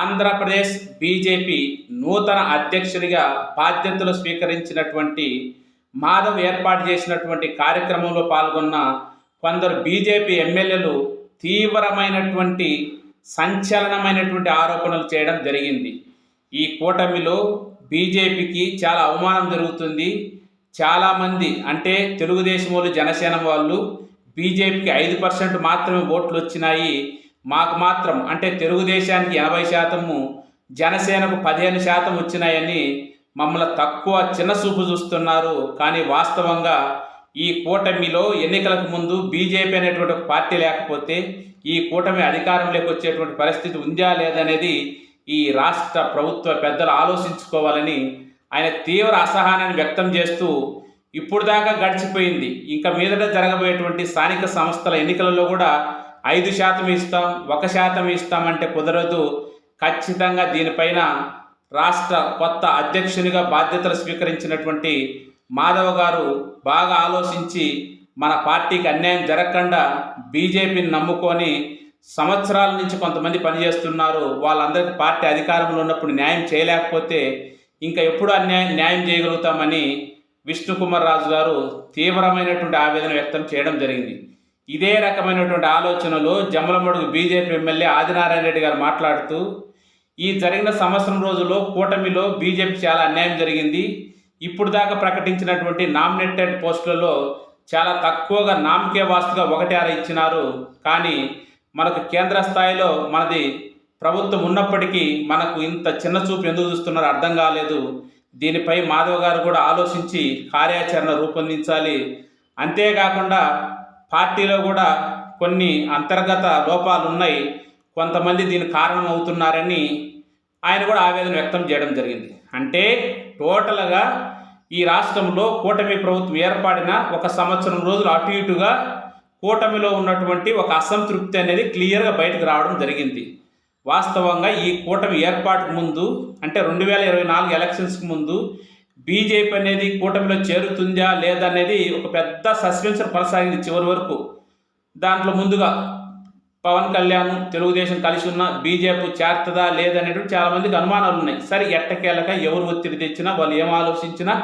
Andhra Pradesh BJP నూతన అధ్యక్షుడిగా బాధ్యతలు స్వీకరించినటువంటి మాధవ్ ఏర్పాటు చేసినటువంటి కార్యక్రమంలో పాల్గొన్న కొందరు బీజేపీ ఎమ్మెల్యేలు తీవ్రమైనటువంటి సంచలనమైనటువంటి ఆరోపణలు చేయడం జరిగింది. ఈ కూటమిలో బీజేపీకి చాలా అవమానం జరుగుతుంది. చాలామంది అంటే తెలుగుదేశం వాళ్ళు జనసేన వాళ్ళు బీజేపీకి ఐదు పర్సెంట్ మాత్రమే ఓట్లు వచ్చినాయి. మాకు మాత్రం అంటే తెలుగుదేశానికి ఎనభై శాతము జనసేనకు పదిహేను శాతం వచ్చినాయని మమ్మల్ని తక్కువ చిన్న చూపు చూస్తున్నారు. కానీ వాస్తవంగా ఈ కూటమిలో ఎన్నికలకు ముందు బీజేపీ అనేటువంటి ఒక పార్టీ లేకపోతే ఈ కూటమి అధికారంలోకి వచ్చేటువంటి పరిస్థితి ఉందా లేదనేది ఈ రాష్ట్ర ప్రభుత్వ పెద్దలు ఆలోచించుకోవాలని ఆయన తీవ్ర అసహనాన్ని వ్యక్తం చేస్తూ ఇప్పుడు దాకా గడిచిపోయింది. ఇంకా మీదట జరగబోయేటువంటి స్థానిక సంస్థల ఎన్నికలలో కూడా ఐదు శాతం ఇస్తాం ఒక శాతం ఇస్తామంటే కుదరదు. ఖచ్చితంగా దీనిపైన రాష్ట్ర కొత్త అధ్యక్షునిగా బాధ్యతలు స్వీకరించినటువంటి మాధవ్ గారు బాగా ఆలోచించి మన పార్టీకి అన్యాయం జరగకుండా బీజేపీని నమ్ముకొని సంవత్సరాల నుంచి కొంతమంది పనిచేస్తున్నారు. వాళ్ళందరికీ పార్టీ అధికారంలో ఉన్నప్పుడు న్యాయం చేయలేకపోతే ఇంకా ఎప్పుడు అన్యాయం న్యాయం చేయగలుగుతామని విష్ణుకుమార్ రాజు గారు తీవ్రమైనటువంటి ఆవేదన వ్యక్తం చేయడం జరిగింది. ఇదే రకమైనటువంటి ఆలోచనలు జమలమడుగు బీజేపీ ఎమ్మెల్యే ఆదినారాయణ రెడ్డి గారు మాట్లాడుతూ ఈ జరిగిన సంవత్సరం రోజుల్లో కూటమిలో బీజేపీ చాలా అన్యాయం జరిగింది. ఇప్పుడు దాకా ప్రకటించినటువంటి నామినేటెడ్ పోస్టులలో చాలా తక్కువగా నామకే వాస్తుగా ఒకటి ఆరు ఇచ్చినారు. కానీ మనకు కేంద్ర స్థాయిలో మనది ప్రభుత్వం ఉన్నప్పటికీ మనకు ఇంత చిన్న చూపు ఎందుకు చూస్తున్నారో అర్థం కాలేదు. దీనిపై మాధవ్ గారు కూడా ఆలోచించి కార్యాచరణ రూపొందించాలి. అంతేకాకుండా పార్టీలో కూడా కొన్ని అంతర్గత లోపాలు ఉన్నాయి కొంతమంది దీని కారణం అవుతున్నారని ఆయన కూడా ఆవేదన వ్యక్తం చేయడం జరిగింది. అంటే టోటల్గా ఈ రాష్ట్రంలో కూటమి ప్రభుత్వం ఏర్పడిన ఒక సంవత్సరం రోజులు అటు ఇటుగా కూటమిలో ఉన్నటువంటి ఒక అసంతృప్తి అనేది క్లియర్గా బయటకు రావడం జరిగింది. వాస్తవంగా ఈ కూటమి ఏర్పాటుకు ముందు అంటే రెండు వేల ఇరవై నాలుగు ఎలక్షన్స్కి ముందు బీజేపీ అనేది కూటమిలో చేరుతుందా లేదా అనేది ఒక పెద్ద సస్పెన్స్ కొనసాగింది చివరి వరకు. దాంట్లో ముందుగా పవన్ కళ్యాణ్ తెలుగుదేశం కలిసి ఉన్న బీజేపీ చేరుతుందా లేదనేటువంటి చాలామందికి అనుమానాలు ఉన్నాయి. సరే ఎట్టకేలక ఎవరు ఒత్తిడి తెచ్చినా వాళ్ళు ఏం ఆలోచించినా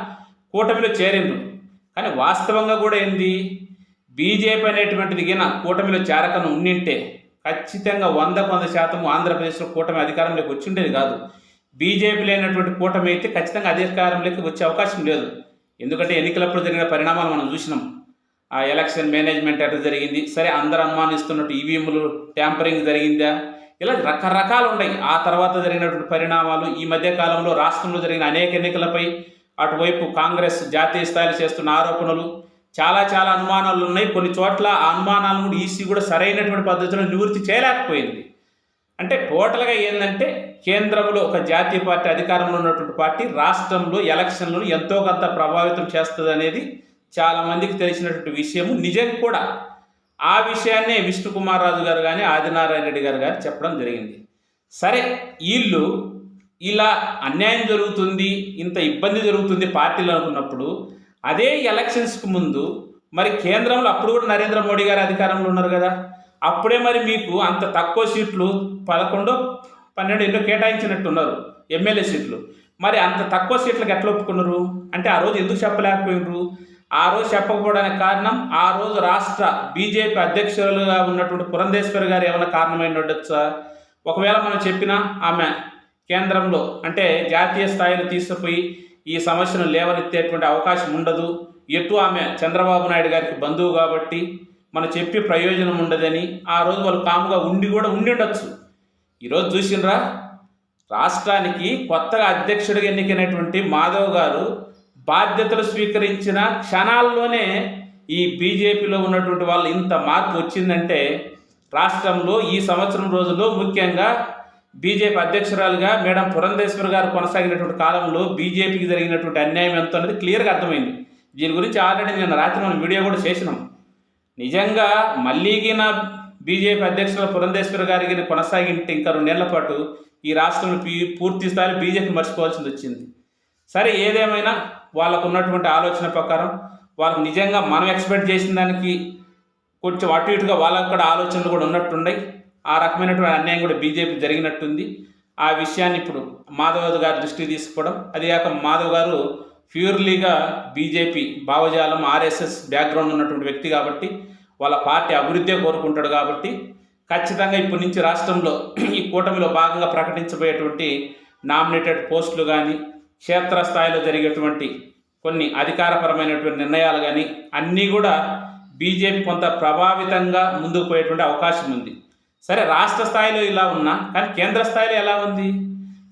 కూటమిలో చేరిండ్రు. కానీ వాస్తవంగా కూడా ఏంది? బీజేపీ అనేటువంటిది గిన కూటమిలో చేరకను ఉండింటే ఖచ్చితంగా వందకు వంద శాతం ఆంధ్రప్రదేశ్లో కూటమి అధికారంలోకి వచ్చిండేది కాదు. బీజేపీ లేనటువంటి కూటమి అయితే ఖచ్చితంగా అధికారంలోకి వచ్చే అవకాశం లేదు. ఎందుకంటే ఎన్నికలప్పుడు జరిగిన పరిణామాలు మనం చూసినాం. ఆ ఎలక్షన్ మేనేజ్మెంట్ ఎట్లా జరిగింది? సరే అందరు అనుమానిస్తున్నట్టు ఈవీఎంలు ట్యాంపరింగ్ జరిగిందా? ఇలా రకరకాలు ఉన్నాయి. ఆ తర్వాత జరిగినటువంటి పరిణామాలు ఈ మధ్య కాలంలో రాష్ట్రంలో జరిగిన అనేక ఎన్నికలపై అటువైపు కాంగ్రెస్ జాతీయ స్థాయిలో చేస్తున్న ఆరోపణలు చాలా చాలా అనుమానాలు ఉన్నాయి. కొన్ని చోట్ల ఆ అనుమానాలను కూడా ఈసీ కూడా సరైనటువంటి పద్ధతిలో నివృత్తి చేయలేకపోయింది. అంటే టోటల్గా ఏంటంటే కేంద్రంలో ఒక జాతీయ పార్టీ అధికారంలో ఉన్నటువంటి పార్టీ రాష్ట్రంలో ఎలక్షన్లను ఎంతో కొంత ప్రభావితం చేస్తుంది అనేది చాలామందికి తెలిసినటువంటి విషయము. నిజం కూడా ఆ విషయాన్నే విష్ణుకుమార్ రాజు గారు కానీ ఆదినారాయణ రెడ్డి గారు కానీ చెప్పడం జరిగింది. సరే వీళ్ళు ఇలా అన్యాయం జరుగుతుంది ఇంత ఇబ్బంది జరుగుతుంది పార్టీలు అనుకున్నప్పుడు అదే ఎలక్షన్స్కి ముందు మరి కేంద్రంలో అప్పుడు కూడా నరేంద్ర మోడీ గారు అధికారంలో ఉన్నారు కదా. అప్పుడే మరి మీకు అంత తక్కువ సీట్లు పదకొండు పన్నెండు ఎన్నో కేటాయించినట్టున్నారు ఎమ్మెల్యే సీట్లు. మరి అంత తక్కువ సీట్లకు ఎట్లా ఒప్పుకున్నారు? అంటే ఆ రోజు ఎందుకు చెప్పలేకపోయినారు? ఆ రోజు చెప్పకపోవడానికి కారణం ఆ రోజు రాష్ట్ర బీజేపీ అధ్యక్షులుగా ఉన్నటువంటి పురంధేశ్వరి గారు ఏమైనా కారణమైన ఉండొచ్చా? ఒకవేళ మనం చెప్పినా ఆమె కేంద్రంలో అంటే జాతీయ స్థాయిలో తీసుకుపోయి ఈ సమస్యను లేవనెత్తేటువంటి అవకాశం ఉండదు. ఎటు ఆమె చంద్రబాబు నాయుడు గారికి బంధువు కాబట్టి మనం చెప్పి ప్రయోజనం ఉండదని ఆ రోజు వాళ్ళు కాముగా ఉండి కూడా ఉండి ఉండొచ్చు. ఈరోజు చూసినరా రాష్ట్రానికి కొత్తగా అధ్యక్షుడిగా ఎన్నికైనటువంటి మాధవ్ గారు బాధ్యతలు స్వీకరించిన క్షణాల్లోనే ఈ బీజేపీలో ఉన్నటువంటి వాళ్ళు ఇంత మార్పు వచ్చిందంటే రాష్ట్రంలో ఈ సంవత్సరం రోజుల్లో ముఖ్యంగా బీజేపీ అధ్యక్షురాలుగా మేడం పురంధేశ్వర్ గారు కొనసాగినటువంటి కాలంలో బీజేపీకి జరిగినటువంటి అన్యాయం ఎంత అనేది క్లియర్గా అర్థమైంది. దీని గురించి ఆల్రెడీ నేను రాత్రి మనం వీడియో కూడా చేసినాం. నిజంగా మళ్ళీగిన బీజేపీ అధ్యక్షులు పురంధేశ్వర్ గారికి కొనసాగింటే ఇంకా రెండేళ్ళ పాటు ఈ రాష్ట్రంలో పీ- పూర్తి స్థాయి బీజేపీ మర్చిపోవాల్సింది వచ్చింది. సరే ఏదేమైనా వాళ్ళకు ఉన్నటువంటి ఆలోచన ప్రకారం వాళ్ళకు నిజంగా మనం ఎక్స్పెక్ట్ చేసిన దానికి కొంచెం అటు ఇటుగా వాళ్ళకు కూడా ఆలోచనలు కూడా ఉన్నట్టున్నాయి. ఆ రకమైనటువంటి అన్యాయం కూడా బీజేపీ జరిగినట్టుంది. ఆ విషయాన్ని ఇప్పుడు మాధవ్ గారి దృష్టికి తీసుకోవడం అది కాక మాధవ్ గారు ప్యూర్లీగా బీజేపీ భావజాలం ఆర్ఎస్ఎస్ బ్యాక్గ్రౌండ్ ఉన్నటువంటి వ్యక్తి కాబట్టి వాళ్ళ పార్టీ అభివృద్ధే కోరుకుంటాడు కాబట్టి ఖచ్చితంగా ఇప్పటి నుంచి రాష్ట్రంలో ఈ కూటమిలో భాగంగా ప్రకటించబోయేటువంటి నామినేటెడ్ పోస్టులు కానీ క్షేత్రస్థాయిలో జరిగేటువంటి కొన్ని అధికారపరమైనటువంటి నిర్ణయాలు కానీ అన్నీ కూడా బీజేపీ కొంత ప్రభావితంగా ముందుకు పోయేటువంటి అవకాశం ఉంది. సరే రాష్ట్ర స్థాయిలో ఇలా ఉన్నా కానీ కేంద్ర స్థాయిలో ఎలా ఉంది?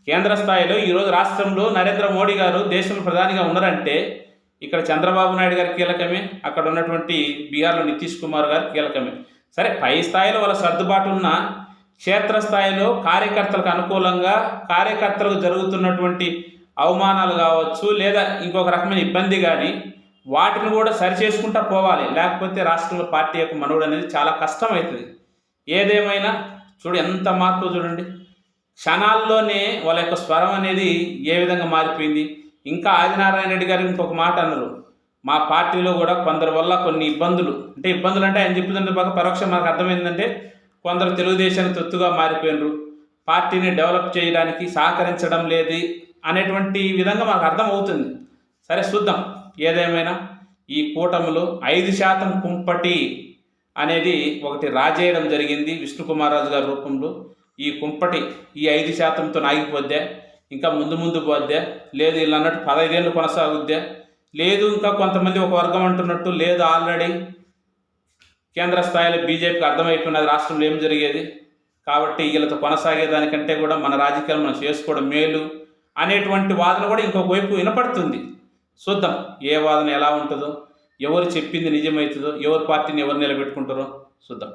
కేంద్ర స్థాయిలో ఈరోజు రాష్ట్రంలో నరేంద్ర మోడీ గారు దేశంలో ప్రధానిగా ఉన్నారంటే ఇక్కడ చంద్రబాబు నాయుడు గారు కీలకమే అక్కడ ఉన్నటువంటి బీహార్లో నితీష్ కుమార్ గారు కీలకమే. సరే పై స్థాయిలో వాళ్ళ సర్దుబాటు ఉన్న క్షేత్రస్థాయిలో కార్యకర్తలకు అనుకూలంగా కార్యకర్తలకు జరుగుతున్నటువంటి అవమానాలు కావచ్చు లేదా ఇంకొక రకమైన ఇబ్బంది కానీ వాటిని కూడా సరిచేసుకుంటా పోవాలి. లేకపోతే రాష్ట్రంలో పార్టీ యొక్క మనుగడ అనేది చాలా కష్టం అవుతుంది ఏదేమైనా చూడు ఎంత మార్పు చూడండి. క్షణాల్లోనే వాళ్ళ యొక్క స్వరం అనేది ఏ విధంగా మారిపోయింది? ఇంకా ఆదినారాయణ రెడ్డి గారు ఇంకొక మాట అన్నారు. మా పార్టీలో కూడా కొందరి వల్ల కొన్ని ఇబ్బందులు అంటే ఇబ్బందులు అంటే ఆయన చెప్పిందంటే బాగా పరోక్షం మనకు అర్థమైందంటే కొందరు తెలుగుదేశానికి తొత్తుగా మారిపోయినరు. పార్టీని డెవలప్ చేయడానికి సహకరించడం లేదు అనేటువంటి విధంగా మనకు అర్థమవుతుంది. సరే చూద్దాం. ఏదేమైనా ఈ కూటమిలో ఐదు శాతం కుంపటి అనేది ఒకటి రాజేయడం జరిగింది విష్ణుకుమార్ రాజు గారి రూపంలో. ఈ కుంపటి ఈ ఐదు శాతంతో ఆగిపోద్దే ఇంకా ముందు ముందు పోద్దే లేదు వీళ్ళు అన్నట్టు పదహైదేళ్ళు కొనసాగుద్దే లేదు ఇంకా కొంతమంది ఒక వర్గం అంటున్నట్టు లేదు ఆల్రెడీ కేంద్ర స్థాయిలో బీజేపీకి అర్థమైపోయినది రాష్ట్రంలో ఏం జరిగేది? కాబట్టి వీళ్ళతో కొనసాగేదానికంటే కూడా మన రాజకీయాలు మనం చేసుకోవడం మేలు అనేటువంటి వాదన కూడా ఇంకొక వైపు వినపడుతుంది. చూద్దాం ఏ వాదన ఎలా ఉంటుందో ఎవరు చెప్పింది నిజమవుతుందో ఎవరు పార్టీని ఎవరు నిలబెట్టుకుంటారో చూద్దాం.